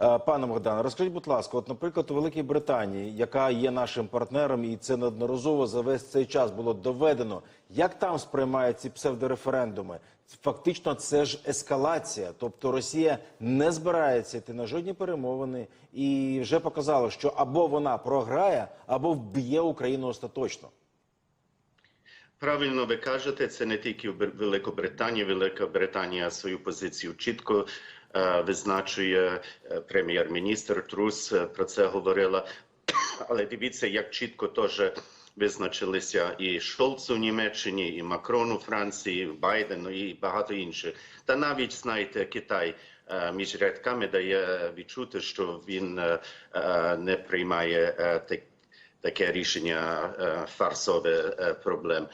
Е, Пане Богдане, розкажіть, будь ласка, от, наприклад, у Великій Британії, яка є нашим партнером, і це неодноразово за весь цей час було доведено. Як там сприймають ці псевдореферендуми? Фактично, це ж ескалація. Тобто Росія не збирається йти на жодні перемовини і вже показала, що або вона програє, або вб'є Україну остаточно. Правильно ви кажете, це не тільки в Великобританії. Велика Британія свою позицію чітко визначує. Е, Прем'єр-міністр Трус е, про це говорила. Але дивіться, як чітко теж визначилися і Шолц у Німеччині, і Макрон у Франції, і Байден ну, і багато інших. Та навіть знаєте, Китай е, між рядками дає відчути, що він е, е, не приймає е, таке рішення е, фарсове е, проблем.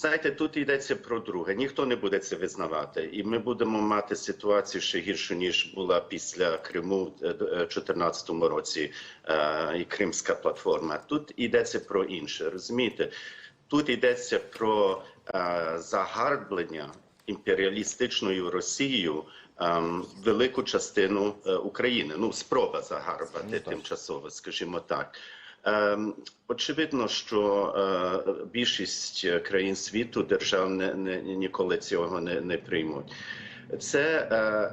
Знаєте, тут йдеться про друге. Ніхто не буде це визнавати, і ми будемо мати ситуацію ще гіршу ніж була після Криму в 2014 році е, і Кримська платформа. Тут йдеться про інше. Розумієте, тут йдеться про е, загарблення імперіалістичною Росією велику частину е, України. Ну, спроба загарбати Ну, тимчасово, скажімо так. Ем, очевидно, що е, більшість країн світу держав не, ніколи цього не, приймуть. Це, е,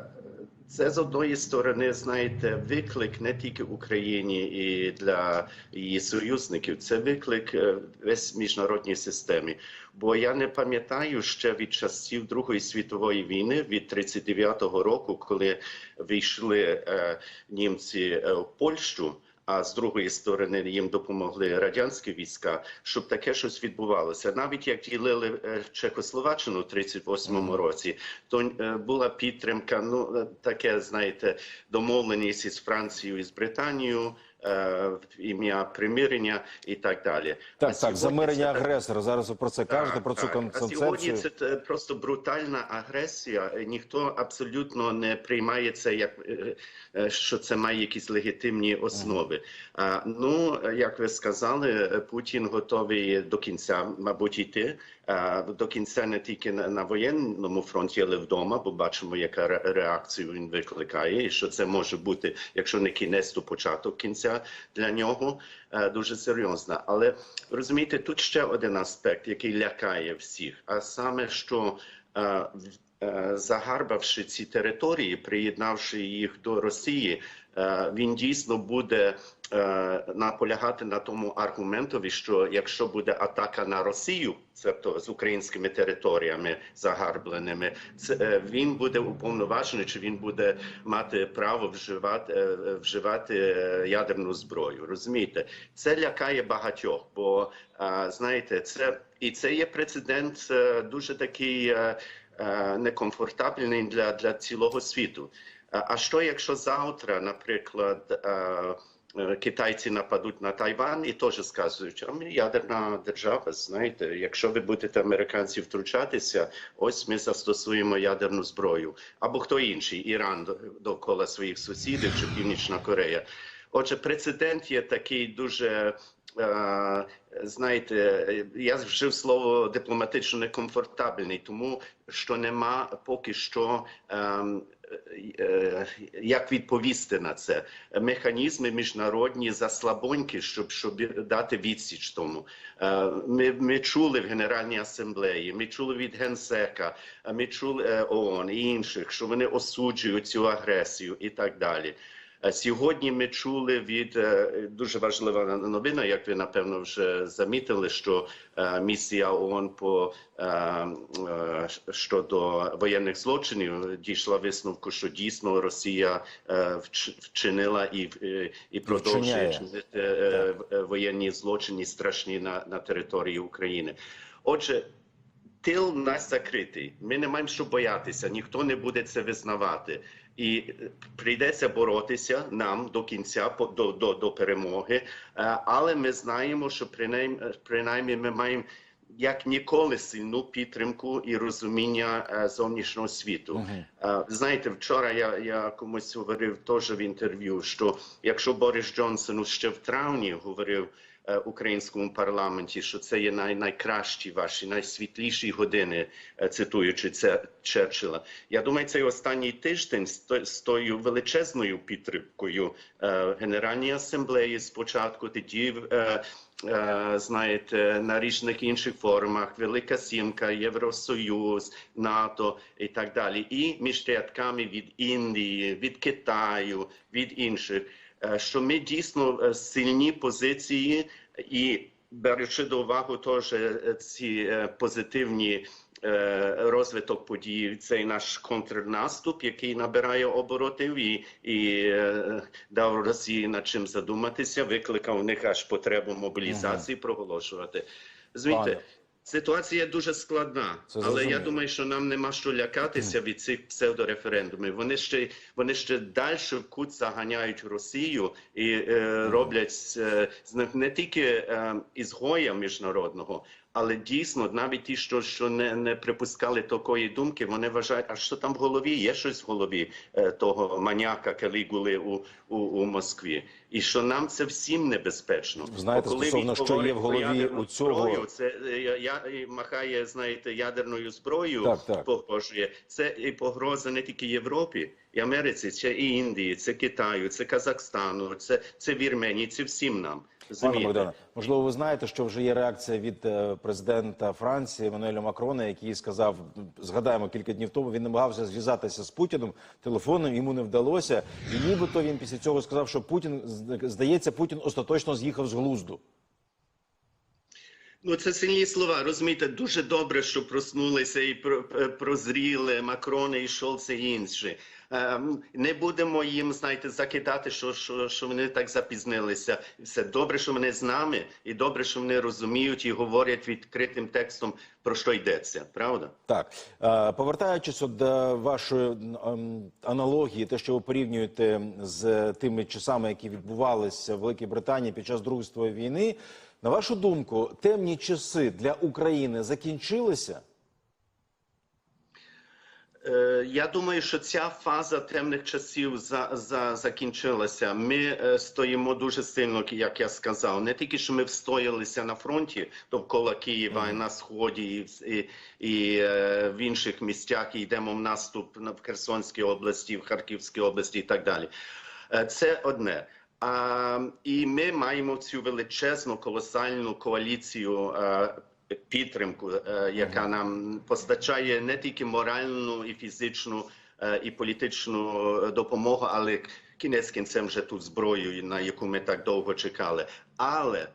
це з одної сторони, знаєте, виклик не тільки Україні і для її союзників, це виклик е, весь міжнародній системі. Бо я не пам'ятаю ще від часів Другої світової війни, від 39-го року, коли вийшли е, німці в Польщу. А з другої сторони їм допомогли радянські війська, щоб таке щось відбувалося. Навіть як ділили е, Чехословаччину у 38-му році, то е, була підтримка. Ну е, таке, знаєте, домовленість із Францією і з Британією в ім'я примирення і так далі. А Так, так, замирення це- агресора. Зараз ви про це кажете, про цю так. кон- А сьогодні це е, просто брутальна агресія. Е, Ніхто абсолютно не приймає це як е, е, що це має якісь легітимні основи. А, Ну е, як ви сказали, е, Путін готовий до кінця, мабуть, йти. А, До кінця не тільки на, воєнному фронті, але вдома, бо бачимо, яка ре- реакцію він викликає, і що це може бути, якщо не кінець, то початок кінця для нього е, дуже серйозна. Але розумієте, тут ще один аспект, який лякає всіх, а саме, що е, е, загарбавши ці території, приєднавши їх до Росії, е, він дійсно буде е, наполягати на тому аргументові, що якщо буде атака на Росію, тобто з українськими територіями загарбленими, це е, він буде уповноважений, чи він буде мати право вживати, е, вживати е, ядерну зброю. Розумієте, це лякає багатьох, бо е, знаєте, це і це є прецедент е, дуже такий. е, е, Некомфортабельний для, для цілого світу. А що якщо завтра, наприклад, е, е, китайці нападуть на Тайван і теж скажуть, а ми ядерна держава, знаєте, якщо ви будете американці втручатися, ось ми застосуємо ядерну зброю. Або хто інший, Іран довкола своїх сусідів чи Північна Корея. Отже, прецедент є такий дуже. е, Знаєте, е, я вжив слово дипломатично некомфортабельний, тому що нема поки що ем, е, як відповісти на це. Механізми міжнародні заслабонькі, щоб, щоб дати відсіч тому. Е, Ми, ми чули в Генеральній асамблеї, ми чули від генсека, е, ми чули е, ООН і інших, що вони осуджують цю агресію і так далі. Е, Сьогодні ми чули від е, дуже важлива новина, як ви напевно вже замітили, що е, місія ООН по щодо воєнних злочинів дійшла висновку, що дійсно Росія вчинила і, і продовжує чинити воєнні злочини страшні на, на території України. Отже, тил нас закритий. Ми не маємо що боятися, ніхто не буде це визнавати. І е, прийдеться боротися нам до кінця до, до, до перемоги. Е, Але ми знаємо, що принаймні, принаймні ми маємо як ніколи сильну підтримку і розуміння е, зовнішнього світу. Е, Знаєте, вчора я, я комусь говорив теж в інтерв'ю, що якщо Борис Джонсон ще в травні говорив е, українському парламенті, що це є най, найкращі ваші, найсвітліші години, е, цитуючи це Черчилля. Я думаю, цей останній тиждень з, тою величезною підтримкою е, Генеральної асамблеї спочатку, тоді е, е, знаєте, на різних інших форумах, Велика Сімка, Євросоюз, НАТО і так далі, і між рядками від Індії, від Китаю, від інших, е, що ми дійсно е, сильні позиції і беручи до уваги теж е, ці е, позитивні. е, Розвиток подій, цей наш контрнаступ, який набирає оборотів і, і е, дав Росії над чим задуматися, викликав у них аж потребу мобілізації проголошувати. Звідти. Ситуація дуже складна, Це але я думаю, що нам нема що лякатися від цих псевдореферендумів. Вони ще вони ще далі в кут заганяють Росію і е, роблять е, з них не тільки е, ізгоя міжнародного. Але дійсно, навіть ті, що, що не, не припускали такої думки, вони вважають, а що там в голові? Є щось в голові е, того маняка Калігули у, у, у Москві. І що нам це всім небезпечно. Знаєте, Бо коли стосовно, що є в голові у цього- зброю, це е, я, я махає, знаєте, ядерною зброєю Так, так. погрожує. Це і погроза не тільки Європі і Америці, це і Індії, це Китаю, це Казахстану, це, це Вірменії, це всім нам. Пане? Богдане, можливо, ви знаєте, що вже є реакція від е, президента Франції Еммануеля Макрона, який сказав, згадаємо кілька днів тому, він намагався зв'язатися з Путіним телефоном, йому не вдалося. І нібито він після цього сказав, що Путін здається, Путін остаточно з'їхав з глузду. Ну, це сильні слова. Розумієте, дуже добре, що проснулися і е, прозріли Макрони і Шолце і інші. Ем, Не будемо їм, знаєте, закидати, що, що, що вони так запізнилися. Все добре, що вони з нами, і добре, що вони розуміють і говорять відкритим текстом про що йдеться. Правда? Так, е, повертаючись до вашої ем, аналогії, те, що ви порівнюєте з тими часами, які відбувалися в Великій Британії під час Другої війни, на вашу думку, темні часи для України закінчилися? Е, Я думаю, що ця фаза темних часів за, за, закінчилася. Ми е, стоїмо дуже сильно, як я сказав. Не тільки що ми встоялися на фронті довкола Києва і на сході, і, і, і е, в інших місцях і йдемо в наступ в Херсонській області, в Харківській області і так далі. Це одне. А, і ми маємо цю величезну колосальну коаліцію е, підтримку, е, яка нам постачає не тільки моральну і фізичну е, і політичну допомогу, але кінець кінцем вже ту зброю, на яку ми так довго чекали. Але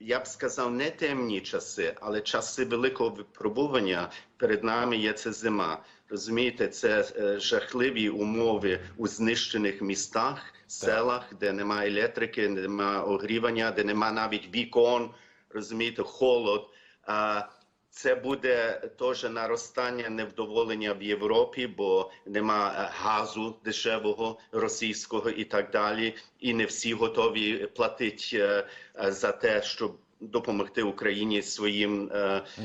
я б сказав, не темні часи, але часи великого випробування перед нами є це зима. Розумієте, це е, жахливі умови у знищених містах, селах, де немає електрики, де немає огрівання, де немає навіть вікон. Розумієте, холод. А це буде теж наростання невдоволення в Європі, бо нема е, газу дешевого російського і так далі. І не всі готові платити е, за те, щоб допомогти Україні своїм е, е,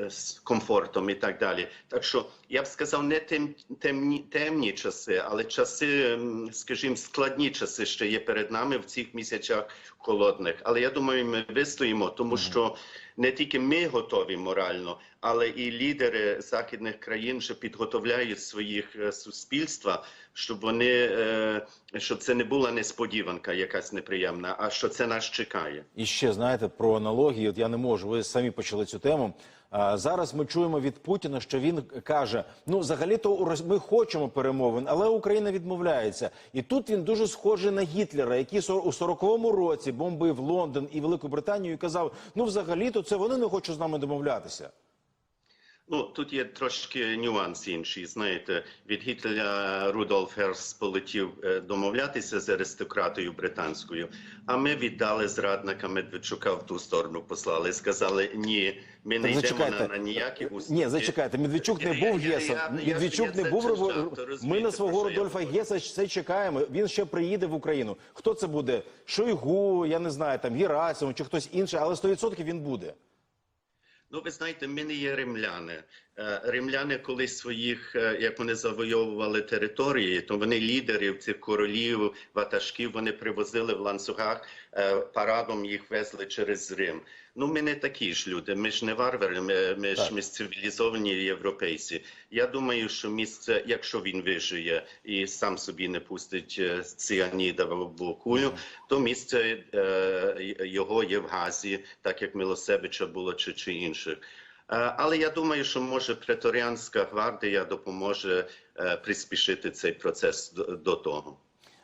е, комфортом і так далі. Так що я б сказав, не тем, темні, темні часи, але часи, скажімо, складні часи ще є перед нами в цих місяцях холодних. Але я думаю, ми вистоїмо, тому що не тільки ми готові морально, але і лідери західних країн вже підготовляють своїх е, суспільства, щоб вони е, щоб це не була несподіванка, якась неприємна, а що це нас чекає. І ще знаєте про аналогії. От я не можу. Ви самі почали цю тему. Зараз ми чуємо від Путіна, що він каже: ну, взагалі-то у Рос- ми хочемо перемовин, але Україна відмовляється. І тут він дуже схожий на Гітлера, який у 40-му році бомбив Лондон і Велику Британію і казав: ну, взагалі-то це вони не хочуть з нами домовлятися. Ну тут є трошки нюанс інший. Знаєте, від Гітлера Рудольф Герс полетів е, домовлятися з аристократією британською. А ми віддали зрадника Медведчука в ту сторону, послали. Сказали ні, ми не Так йдемо на, на ніякі уступки. Ні, зачекайте, Медведчук не я- був я- Медведчук не був Робо- Ми на свого Рудольфа. Геса це чекаємо. Він ще приїде в Україну. Хто це буде? Шойгу, я не знаю, там Герасимов чи хтось інший, але 100% він буде. Ну, ви знаєте, ми не є римляни. Е, Римляни колись своїх, е, як вони завойовували території, то вони лідерів цих королів, ватажків, вони привозили в ланцюгах, е, парадом їх везли через Рим. Ну, ми не такі ж люди, ми ж не варвари, ми, ми ж ми цивілізовані європейці. Я думаю, що місце, якщо він вижиє і сам собі не пустить ціаніда в кулю, то місце е, його є в Газі, так як Милосевича було чи, чи інших. Е, Але я думаю, що може преторіанська гвардія допоможе е, приспішити цей процес до, того.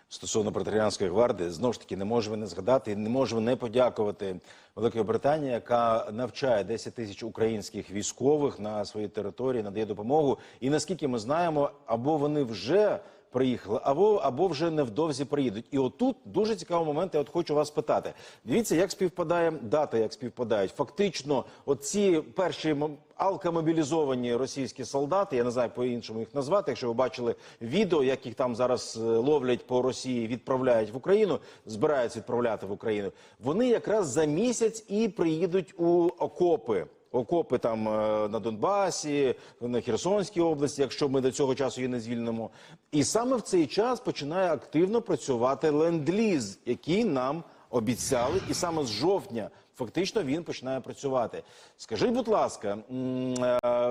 Стосовно преторіанської гвардії, знову ж таки, не можемо не згадати, не можемо не подякувати Великої Британії, яка навчає 10 тисяч українських військових на своїй території, надає допомогу. І наскільки ми знаємо, або вони вже приїхали, або або вже невдовзі приїдуть. І отут дуже цікавий момент. Я от хочу вас питати. Дивіться, як співпадає дата, як співпадають. Фактично, оці перші алкомобілізовані російські солдати, я не знаю по іншому їх назвати. Якщо ви бачили відео, як їх там зараз е, ловлять по Росії, відправляють в Україну, збираються відправляти в Україну. Вони якраз за місяць і приїдуть у окопи. Окопи там е, на Донбасі, на Херсонській області, якщо ми до цього часу її не звільнимо. І саме в цей час починає активно працювати ленд-ліз, який нам обіцяли, і саме з жовтня фактично він починає працювати. Скажіть, будь ласка, е,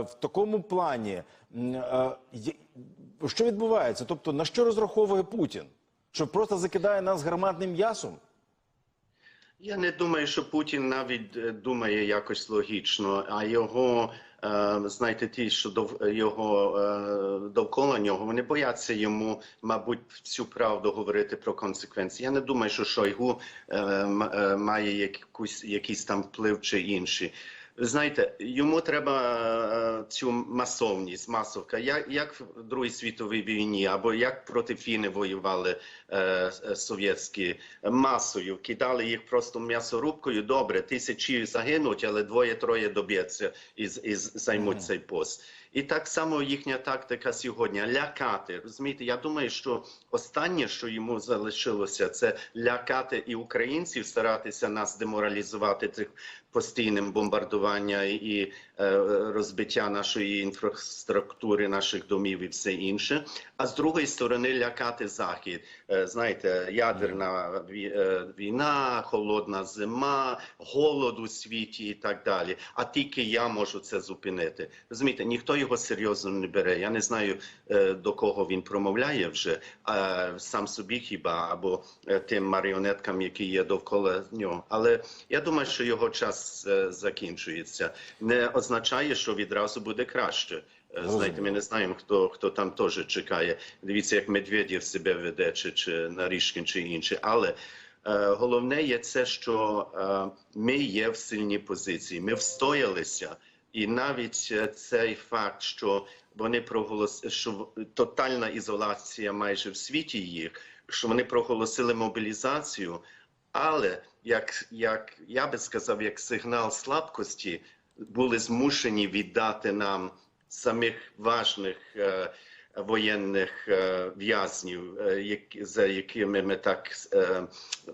в такому плані е, що відбувається? Тобто на що розраховує Путін? Що просто закидає нас гарматним м'ясом? Я не думаю, що Путін навіть е, думає якось логічно, а його, е, знаєте, ті, що дов, його е, довкола нього, вони бояться йому, мабуть, всю правду говорити про консеквенції. Я не думаю, що Шойгу має якусь, якийсь там вплив чи інший. Знаєте, йому треба е, цю масовність, масовка, як, як в Другій світовій війні, або як проти Фіни воювали е, е, совєтські масою, кидали їх просто м'ясорубкою. Добре, тисячі загинуть, але двоє-троє доб'ється і, і займуть цей пост. І так само їхня тактика сьогодні лякати. Розумієте, я думаю, що останнє, що йому залишилося, це лякати і українців, старатися нас деморалізувати цих постійним бомбардування і е, розбиття нашої інфраструктури, наших домів і все інше. А з другої сторони, лякати захід. Е, знаєте, ядерна е, війна, холодна зима, голод у світі і так далі. А тільки я можу це зупинити. Розумієте, ніхто його серйозно не бере. Я не знаю до кого він промовляє вже сам собі хіба або тим маріонеткам, які є довкола нього. Але я думаю, що його час е, закінчується. Не означає, що відразу буде краще. Е, Знаєте, ми не знаємо, хто хто там теж чекає. Дивіться, як Медведєв себе веде, чи, чи Нарішкін, чи інші. Але е, головне є це, що е, ми є в сильній позиції. Ми встоялися, і навіть е, цей факт, що вони проголосили, що тотальна ізоляція майже в світі їх, що вони проголосили мобілізацію. Але як, як я би сказав, як сигнал слабкості були змушені віддати нам самих важних е, воєнних е, в'язнів, е, як- за якими ми так е,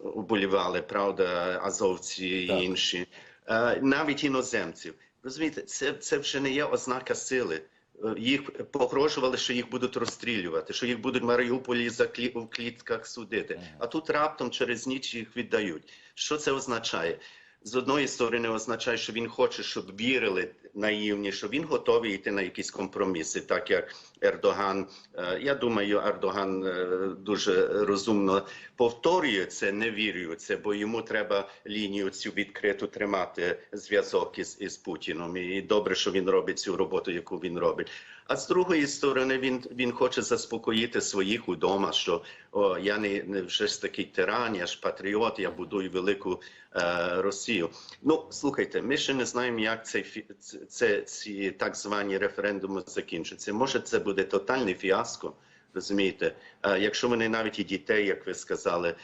уболівали, правда, азовці і Так. інші, е, навіть іноземців. Розумієте, це, це вже не є ознака сили. Їх погрожували, що їх будуть розстрілювати, що їх будуть в Маріуполі за клі... в клітках судити. А тут раптом через ніч їх віддають. Що це означає? З одної сторони, означає, що він хоче, щоб вірили наївні, що він готовий йти на якісь компроміси, так як Ердоган. Е, Я думаю, Ердоган е, дуже розумно повторює це, не вірю це, бо йому треба лінію цю відкриту тримати зв'язок із, із Путіном. І добре, що він робить цю роботу, яку він робить. А з другої сторони, він, він хоче заспокоїти своїх удома, що о, я не, не вже ж такий тиран, я ж патріот, я будую велику е, Росію. Ну слухайте, ми ще не знаємо, як цей це, ці так звані референдуми закінчаться. Може, це буде тотальний фіаско. Розумієте, якщо вони навіть і дітей, як ви сказали,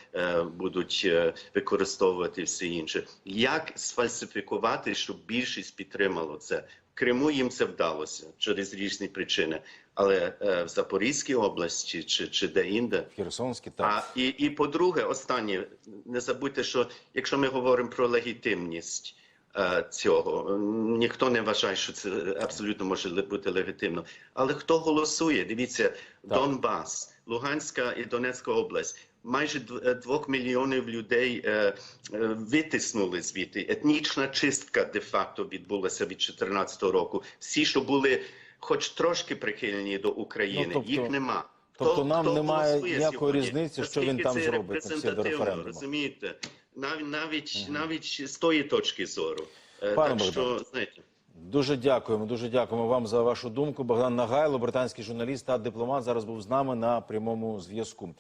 будуть використовувати все інше, як сфальсифікувати, щоб більшість підтримало це? В Криму їм це вдалося через різні причини, але в Запорізькій області чи, чи де інде Херсонський так. а і, і по-друге, останнє, не забудьте, що якщо ми говоримо про легітимність, цього. Ніхто не вважає, що це абсолютно може бути легітимно. Але хто голосує? Дивіться, Донбас, Луганська і Донецька область. Майже е, двох мільйонів людей е, е, витиснули звідти. Етнічна чистка де-факто відбулася від 2014 року. Всі, що були хоч трошки прихильні до України, Ну, тобто- їх нема. тобто нам немає ніякої сьогодні? різниці, що він там зробить на референдумах? Розумієте? Навіть навіть навіть з тої точки зору. Е, Пане так що Богдане. знаєте. Дуже дякуємо. Дуже дякуємо вам за вашу думку. Богдан Нагайло, британський журналіст та дипломат, зараз був з нами на прямому зв'язку.